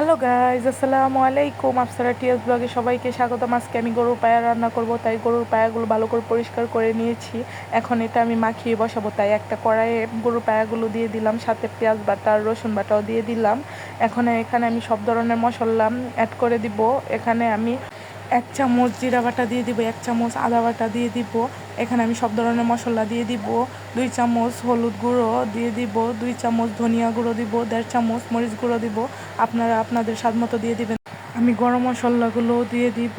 Hello guys আসসালামু আলাইকুম। Afsara T S ব্লগে সবাইকে স্বাগতম। আজকে আমি গরুর পায়া রান্না করব, তাই গরুর পায়াগুলো ভালো করে পরিষ্কার করে নিয়েছি। এখন এটা আমি মাখিয়ে বসাবো, তাই একটা কড়াইয়ে গরুর পায়াগুলো দিয়ে দিলাম, সাথে পেঁয়াজ বাটা আর রসুন বাটাও দিয়ে দিলাম। এখন এখানে আমি সব ধরনের মশলা অ্যাড করে দিব। এখানে আমি এক চামচ জিরা বাটা দিয়ে দিব, এক চামচ আদা বাটা দিয়ে দিব। এখানে আমি সব ধরনের মশলা দিয়ে দিব, দুই চামচ হলুদ গুঁড়ো দিয়ে দিব, দুই চামচ ধনিয়া গুঁড়ো দিব, দেড় চামচ মরিচ গুঁড়ো দিব, আপনারা আপনাদের স্বাদ মতো দিয়ে দিবেন। আমি গরম মশলাগুলোও দিয়ে দিব,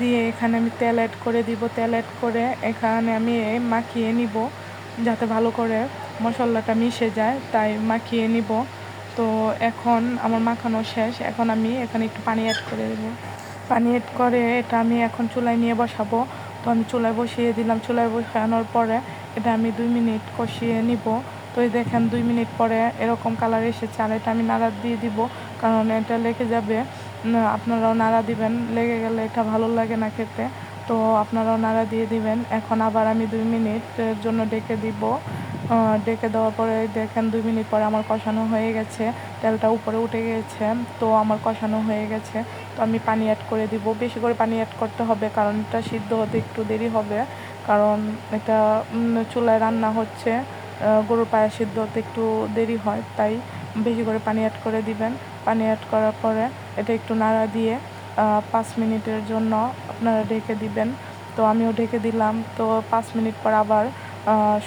দিয়ে এখানে আমি তেল অ্যাড করে দিব, তেল অ্যাড করে এখানে আমি মাখিয়ে নিব যাতে ভালো করে মশলাটা মিশে যায়, তাই মাখিয়ে নিব। তো এখন আমার মাখানো শেষ, এখন আমি এখানে একটু পানি অ্যাড করে দেবো। পানি অ্যাড করে এটা আমি এখন চুলায় নিয়ে বসাবো। তো আমি চুলায় বসিয়ে দিলাম। চুলায় বসানোর পরে এটা আমি দুই মিনিট কষিয়ে নিব। তো এই দেখেন দুই মিনিট পরে এরকম কালার এসেছে আর এটা আমি নাড়া দিয়ে দিব কারণ এটা লেগে যাবে। আপনারাও নাড়া দিবেন। লেগে গেলে এটা ভালো লাগে না খেতে। তো আপনারাও নাড়া দিয়ে দিবেন। এখন আবার আমি দুই মিনিটের জন্য ডেকে দিব। ডেকে দেওয়ার পরে দেখেন দুই মিনিট পরে আমার কষানো হয়ে গেছে, তেলটা উপরে উঠে গেছে, তো আমার কষানো হয়ে গেছে। তো আমি পানি অ্যাড করে দিব। বেশি করে পানি অ্যাড করতে হবে কারণ এটা সিদ্ধ হতে একটু দেরি হবে, কারণ এটা চুলায় রান্না হচ্ছে গরুর পায়ে সিদ্ধ হতে একটু দেরি হয়, তাই বেশি করে পানি অ্যাড করে দিবেন। পানি অ্যাড করার পরে এটা একটু নাড়া দিয়ে পাঁচ মিনিটের জন্য আপনারা ঢেকে দিবেন। তো আমিও ঢেকে দিলাম। তো পাঁচ মিনিট পর আবার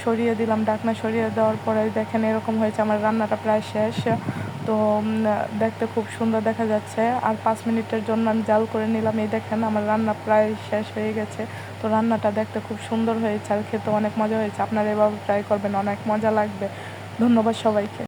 সরিয়ে দিলাম, ডাকনা সরিয়ে দেওয়ার পরে দেখেন এরকম হয়েছে, আমার রান্নাটা প্রায় শেষ। তো দেখতে খুব সুন্দর দেখা যাচ্ছে। আর পাঁচ মিনিটের জন্য আমি জাল করে নিলাম, এই দেখেন আমার রান্না প্রায় শেষ হয়ে গেছে। তো রান্নাটা দেখতে খুব সুন্দর হয়েছে আর খেতে অনেক মজা হয়েছে। আপনারা এভাবে ট্রাই করবেন, অনেক মজা লাগবে। ধন্যবাদ সবাইকে।